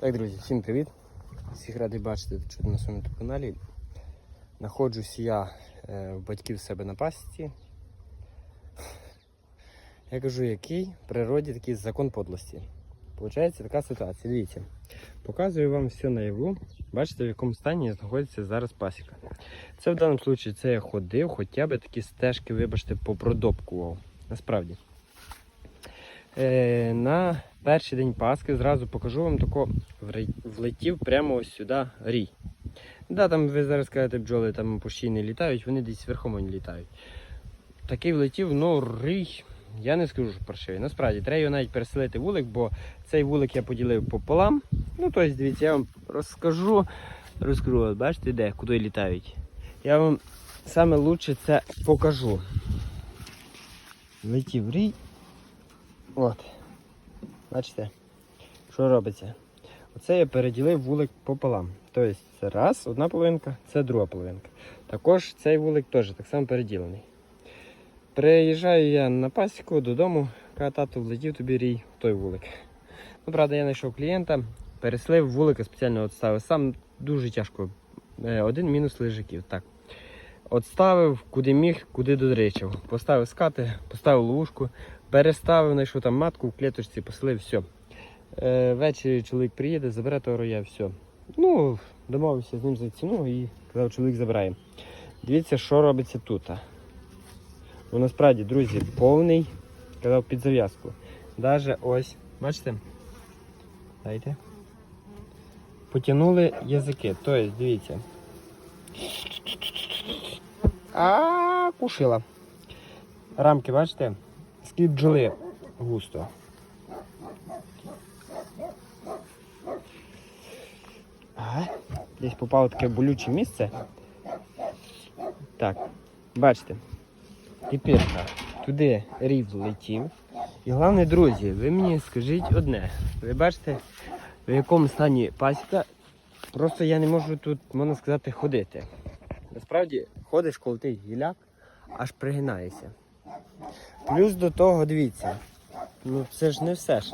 Так, друзі, всім привіт! Всіх радий бачити чути на своєму каналі. Находжусь я е, в батьків себе на пасіці. Я кажу, який в природі такий закон подлості. Получається така ситуація. Дивіться, показую вам все наяву. Бачите, в якому стані знаходиться зараз пасіка. Це в даному випадку це я ходив, хоча б такі стежки, вибачте, попродопкував. Насправді. Е, на перший день Пасхи зразу покажу вам тако влетів прямо ось сюди рій. Да, там ви зараз кажете, бджоли там постійно літають, вони десь верхом літають. Такий влетів, ну рій, я не скажу, що паршивий. Насправді, треба його навіть переселити вулик, бо цей вулик я поділив пополам. Ну, тобто, дивіться, я вам розкажу, розкажу, от бачите, де, куди літають. Я вам саме лучше це покажу. Летів рій. От. Бачите, що робиться? Оце я переділив вулик пополам. Тобто це раз, одна половинка, це друга половинка. Також цей вулик теж так само переділений. Приїжджаю я на пасіку додому, каже, тато влетів тобі рій в той вулик. Ну, правда, я знайшов клієнта, переслив вулика спеціально відставив. Сам дуже тяжко. Е, Один мінус лежаків. Так. Отставив, куди міг, куди додричав. Поставив скати, поставив ловушку, переставив, знайшов там матку в клеточці, поселив, все. Е, ввечері чоловік приїде, забере того роя, все. Ну, домовився з ним за ціну і казав, чоловік забирає. Дивіться, що робиться тут. Ну, насправді, друзі, повний, казав під зав'язку. Даже ось, бачите? Дайте. Потягнули язики. Тобто, дивіться. А, кушила. Рамки, бачите? Скільки бджоли густо. Ага. Десь попало таке болюче місце. Так, бачите. Тепер туди рів летів. І головне, друзі, ви мені скажіть одне. Ви бачите, в якому стані пасіка. Просто я не можу тут, можна сказати, ходити. Насправді ходиш, коли ти гіляк, аж пригинаєшся. Плюс до того, дивіться, ну це ж не все ж.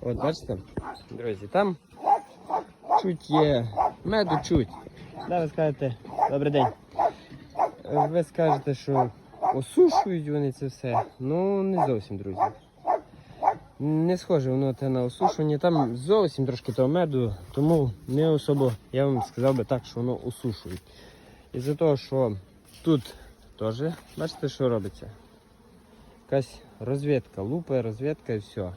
От бачите, друзі, там чуть є меду чуть. Да, ви скажете, добрий день. Ви скажете, що осушують вони це все. Ну, не зовсім, друзі. Не схоже воно те на осушування. Там зовсім трошки того меду, тому не особо, я вам сказав би так, що воно осушують. Із-за того, що тут теж, бачите, що робиться? Якась розвідка, лупа, розвідка і все.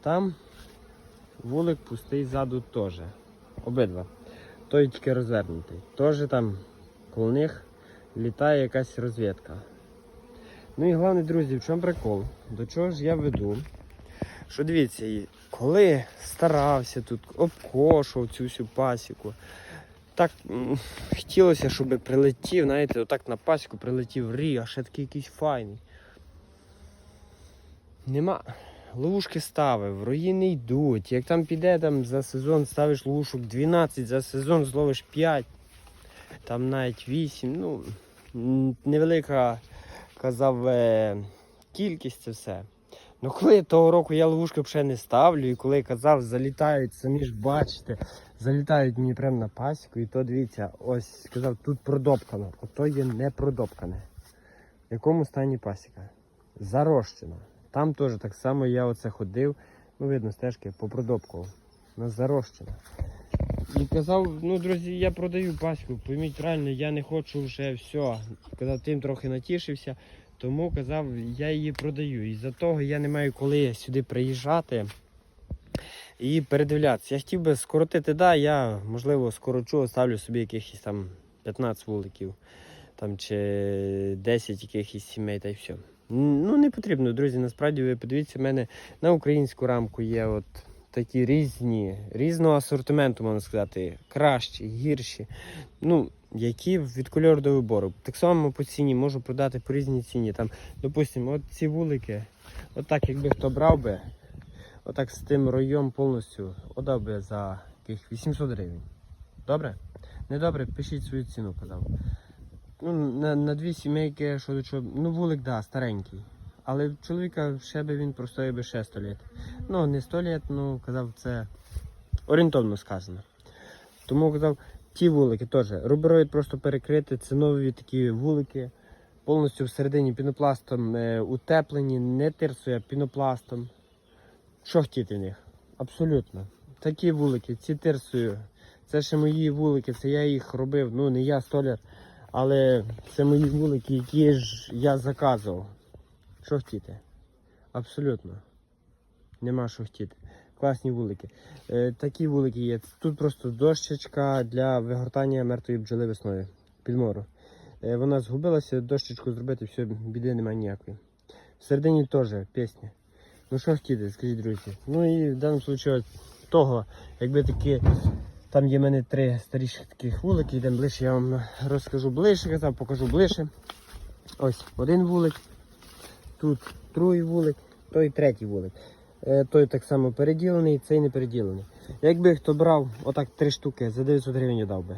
Там вулик пустий ззаду теж. Обидва. Той тільки розвернутий. Теж там коло них літає якась розвідка. Ну і головне, друзі, в чому прикол? До чого ж я веду? Що дивіться, коли старався тут, обкошував цю всю пасіку, так хотілося, щоб прилетів, знаєте, отак на пасіку прилетів рі, а ще такий якийсь файний. Нема. Ловушки ставив, рої не йдуть. Як там піде там за сезон ставиш ловушок 12, за сезон зловиш 5, там навіть 8. Ну, невелика, казав, кількість це все. Ну коли того року я ловушки взагалі не ставлю, і коли казав, залітають, самі ж бачите, залітають мені прямо на пасіку, і то дивіться, ось сказав, тут продопкано, ото є не продопкане. В якому стані пасіка? Зарощено. Там теж так само я оце ходив, ну видно, стежки попродопкував. На зарощено. І казав, ну друзі, я продаю пасіку, пойміть правильно, я не хочу вже все. Казав, тим трохи натішився, тому казав, я її продаю. І за того я не маю коли сюди приїжджати і передивлятися. Я хотів би скоротити, да, я можливо скорочу, ставлю собі якихось там 15 вуликів там, чи 10 якихось сімей та й все. Ну, не потрібно, друзі. Насправді ви подивіться, в мене на українську рамку є от такі різні, різного асортименту, можна сказати, кращі, гірші. Ну, які від кольору до вибору. Так само по ціні можу продати по різній ціні. Там, допустимо, от ці вулики, отак, якби хто брав би, отак з тим роєм повністю отдав би за яких 800 гривень. Добре? Не добре, пишіть свою ціну, казав. Ну, на, на дві сімейки, що до чого. Ну, вулик, да, старенький. але чоловіка ще би він простояв би ще 100 літ. Ну, не 100 літ, ну казав, це орієнтовно сказано. Тому казав, ті вулики теж. Рубероїд просто перекрити, це нові такі вулики, повністю всередині пінопластом е, утеплені, не тирсою, а пінопластом. Що хотіти в них? Абсолютно. Такі вулики, ці тирсою. Це ще мої вулики, це я їх робив. Ну, не я столяр, але це мої вулики, які ж я заказував. Що хотіти? Абсолютно. Нема що хотіти. Класні вулики. Е, такі вулики є. Тут просто дощечка для вигортання мертвої бджоли весною. Підмору. Е, вона згубилася, дощечку зробити, все, біди немає ніякої. Всередині теж пісня. Ну що хотіти, скажіть, друзі. Ну і в даному випадку того, якби такі. Там є в мене три старіших таких вулики, йдемо ближче, я вам розкажу ближче, казав, покажу ближче. Ось один вулик, тут другий вулик, той третій вулик. Е, Той так само переділений, цей не переділений. Якби хто брав отак три штуки, за 900 гривень дав би.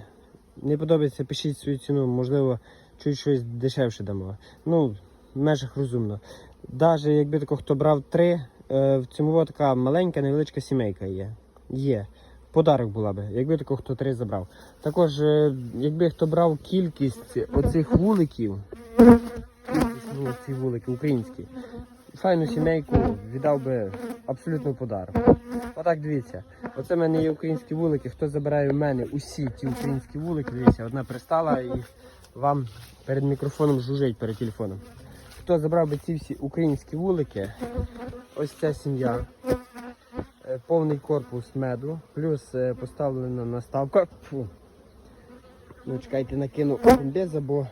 Не подобається, пишіть свою ціну, можливо, чуть щось дешевше дамо. Ну, в межах розумно. Навіть якби тако хто брав три, е, в цьому така маленька невеличка сімейка є. Є. Подарок була би, якби тако хто три забрав. Також, е, якби хто брав кількість оцих вуликів, кількість, ну, ці вулики українські, файну сімейку віддав би абсолютно подарок. Отак дивіться. Оце в мене є українські вулики. Хто забирає в мене усі ті українські вулики, дивіться, одна пристала і вам перед мікрофоном жужить перед телефоном. Хто забрав би ці всі українські вулики, ось ця сім'я. Е, Повний корпус меду, плюс е, поставлена наставка. Фу. Ну, чекайте, накину комбеза, бо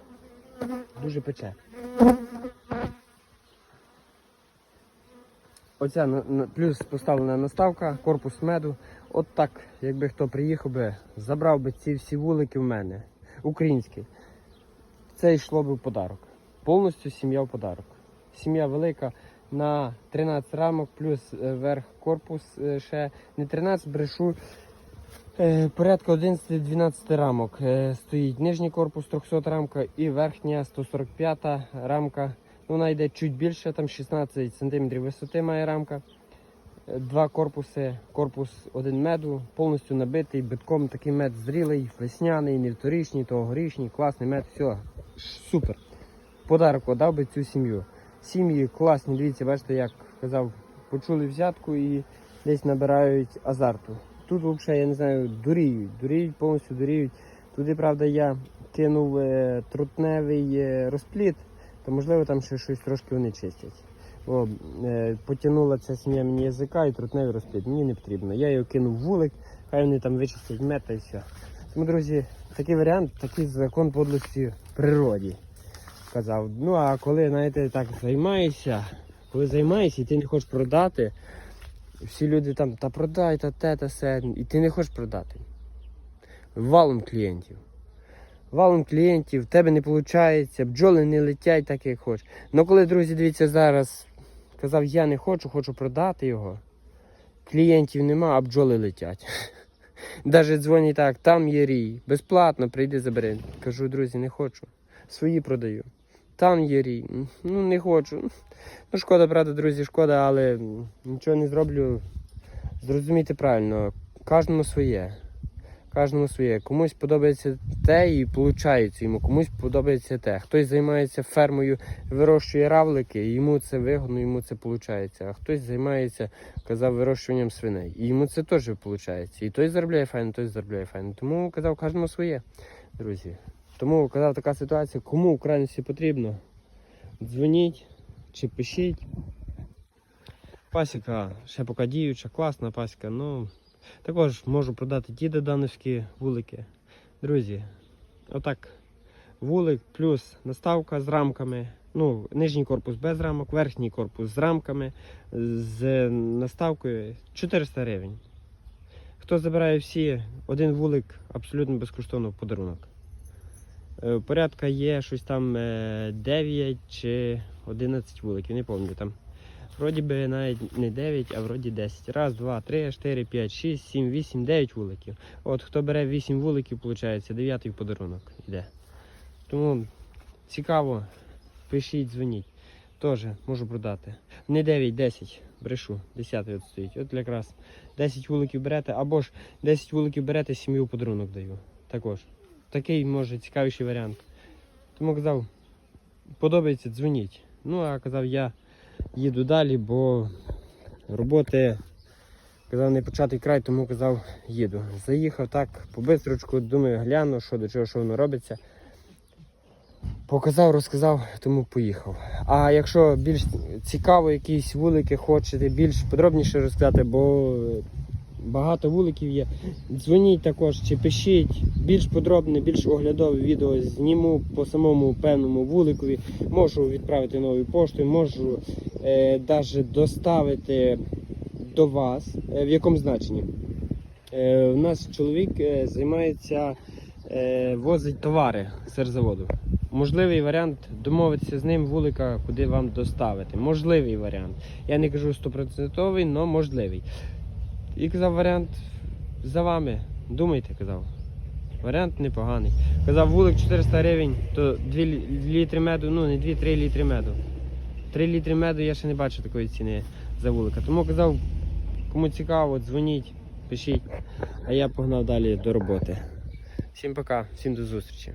дуже пече. Оця плюс поставлена наставка, корпус меду. От так, якби хто приїхав би, забрав би ці всі вулики в мене, українські. Це йшло би в подарок. Повністю сім'я в подарок. Сім'я велика на 13 рамок, плюс е, верх корпус е, ще не 13, брешу. Е, порядка 11-12 рамок стоїть нижній корпус 300 рамка і верхня 145 рамка. Вона йде чуть більше, там 16 см висоти має рамка. Е, Два корпуси, корпус один меду, повністю набитий, битком такий мед зрілий, весняний, не вторічний, тогорічний, класний мед, все, супер. Подарок дав би цю сім'ю. Сім'ї класні, дивіться, бачите, як казав, почули взятку і десь набирають азарту. Тут взагалі, я не знаю, дуріють, дуріють, повністю дуріють. Туди, правда, я кинув е, трутневий е, розпліт, то можливо там ще щось трошки вони чистять. О, е, потягнула ця сім'я мені язика і трутневий розпліт. Мені не потрібно. Я його кинув вулик, хай вони там вичистять мед та і все. Тому, друзі, такий варіант, такий закон подлості природі. Казав. Ну а коли, знаєте, так займаєшся, коли займаєшся і ти не хочеш продати, всі люди там та продай, та те, та се, і ти не хочеш продати. Валом клієнтів. Валом клієнтів, в тебе не виходить, бджоли не летять так, як хочеш. Ну коли, друзі, дивіться, зараз казав, я не хочу, хочу продати його. Клієнтів нема, а бджоли летять. Навіть дзвонять так, там є рій, безплатно прийди забери. Кажу, друзі, не хочу. Свої продаю. Там є рій. Ну не хочу. Ну шкода, правда, друзі, шкода, але нічого не зроблю. Зрозумійте правильно, кожному своє. Кожному своє. Комусь подобається те і виходить йому, комусь подобається те. Хтось займається фермою, вирощує равлики, і йому це вигодно, йому це виходить. А хтось займається, казав, вирощуванням свиней. І йому це теж виходить. І той заробляє файно, той заробляє файно. Тому казав, кожному своє, друзі. Тому казав така ситуація, кому в крайності потрібно, дзвоніть чи пишіть. Пасіка ще поки діюча, класна пасіка. Ну, також можу продати ті додановські вулики. Друзі, отак. Вулик плюс наставка з рамками. Ну, нижній корпус без рамок, верхній корпус з рамками, з наставкою 400 гривень. Хто забирає всі, один вулик абсолютно безкоштовно в подарунок. Е, Порядка є щось там е, 9 чи 11 вуликів, не пам'ятаю там. Вроді би навіть не 9, а вроді 10. Раз, два, три, 4, 5, 6, 7, 8, 9 вуликів. От хто бере 8 вуликів, виходить, 9 подарунок йде. Тому цікаво, пишіть, дзвоніть. Теж можу продати. Не 9, 10. Брешу. 10 от стоїть. От якраз 10 вуликів берете, або ж 10 вуликів берете, сім'ю подарунок даю. Також. Такий може цікавіший варіант. Тому казав, подобається, дзвоніть. Ну, а казав, я їду далі, бо роботи казав не початий край, тому казав, їду. Заїхав так по бистрочку, думаю, гляну, що до чого, що воно робиться. Показав, розказав, тому поїхав. А якщо більш цікаво, якісь вулики хочете більш подробніше розказати, бо багато вуликів є. Дзвоніть також чи пишіть більш подробне, більш оглядове відео зніму по самому певному вуликові. Можу відправити новою поштою, можу е, навіть доставити до вас. Е, в якому значенні? Е, у нас чоловік е, займається, е, возить товари з заводу. Можливий варіант домовитися з ним вулика, куди вам доставити. Можливий варіант. Я не кажу стопроцентовий, але можливий. І казав варіант за вами. Думайте, казав. Варіант непоганий. Казав, вулик 400 гривень, то 2 літри меду, ну не 2-3 літри меду. 3 літри меду я ще не бачу такої ціни за вулика. Тому казав, кому цікаво, дзвоніть, пишіть. А я погнав далі до роботи. Всім пока, всім до зустрічі.